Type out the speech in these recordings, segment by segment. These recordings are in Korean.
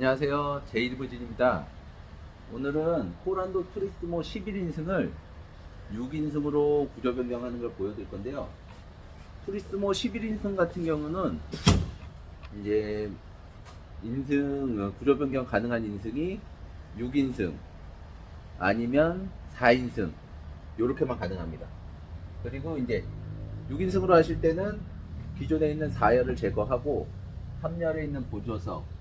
안녕하세요. 제일부진입니다. 오늘은 호란도 투리스모 11인승을 6인승으로 구조 변경하는 걸 보여드릴 건데요. 투리스모 11인승 같은 경우는 이제 인승 어, 구조 변경 가능한 인승이 6인승 아니면 4인승 이렇게만 가능합니다. 그리고 이제 6인승으로 하실 때는 기존에 있는 4열을 제거하고 3열에 있는 보조석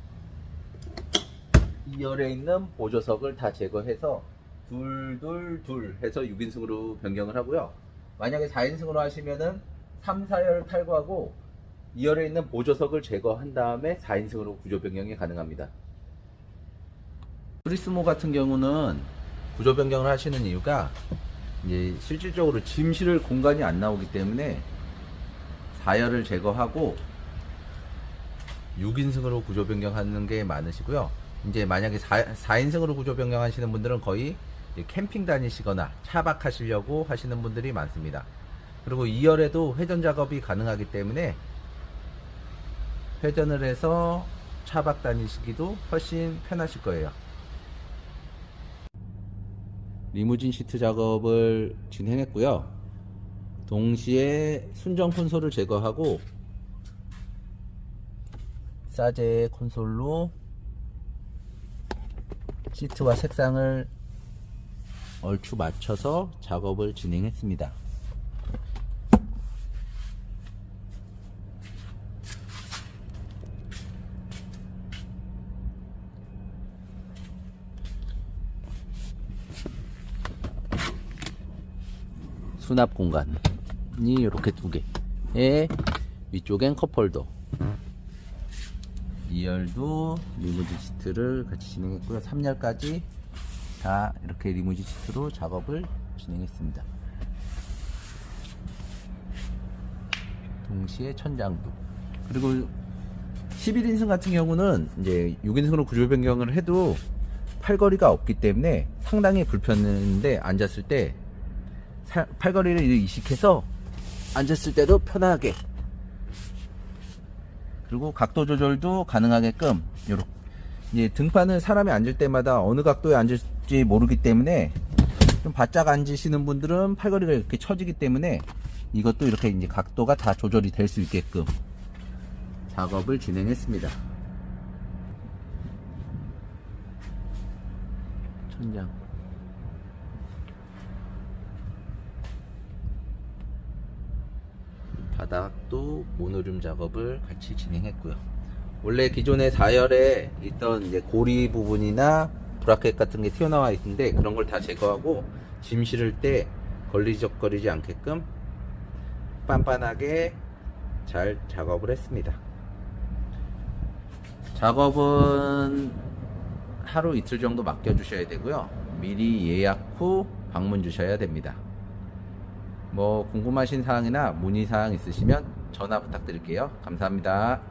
2열에 있는 보조석을 다 제거해서 둘둘둘 해서 6인승으로 변경을 하고요. 만약에 4인승으로 하시면은 3, 4열 탈거하고 2열에 있는 보조석을 제거한 다음에 4인승으로 구조 변경이 가능합니다. 프리스모 같은 경우는 구조 변경을 하시는 이유가 이제 실질적으로 짐 실을 공간이 안 나오기 때문에 4열을 제거하고 6인승으로 구조 변경하는 게 많으시고요. 이제 만약에 4, 4인승으로 구조 변경하시는 분들은 거의 캠핑 다니시거나 차박하시려고 하시는 분들이 많습니다. 그리고 2열에도 회전 작업이 가능하기 때문에 회전을 해서 차박 다니시기도 훨씬 편하실 거예요. 리무진 시트 작업을 진행했고요. 동시에 순정 콘솔을 제거하고 사제 콘솔로 시트와 색상을 얼추 맞춰서 작업을 진행했습니다. 수납 공간이 이렇게 두 개에 위쪽엔 컵홀더 2열도 리무진 시트를 같이 진행했고요. 3열까지 다 이렇게 리무진 시트로 작업을 진행했습니다. 동시에 천장도. 그리고 11인승 같은 경우는 이제 6인승으로 구조 변경을 해도 팔걸이가 없기 때문에 상당히 불편한데 앉았을 때 사- 팔걸이를 이식해서 앉았을 때도 편하게 그리고 각도 조절도 가능하게끔 요렇게 이제 등판을 사람이 앉을 때마다 어느 각도에 앉을지 모르기 때문에 좀 바짝 앉으시는 분들은 팔걸이가 이렇게 처지기 때문에 이것도 이렇게 이제 각도가 다 조절이 될 수 있게끔 작업을 진행했습니다. 천장 바닥도 모노륨 작업을 같이 진행했고요. 원래 기존의 4열에 있던 이제 고리 부분이나 브라켓 같은 게 튀어나와 있는데 그런 걸 다 제거하고 짐 실을 때 걸리적거리지 않게끔 빤빤하게 잘 작업을 했습니다. 작업은 하루 이틀 정도 맡겨주셔야 되고요. 미리 예약 후 방문 주셔야 됩니다. 뭐 궁금하신 사항이나 문의 사항 있으시면 전화 부탁드릴게요. 감사합니다.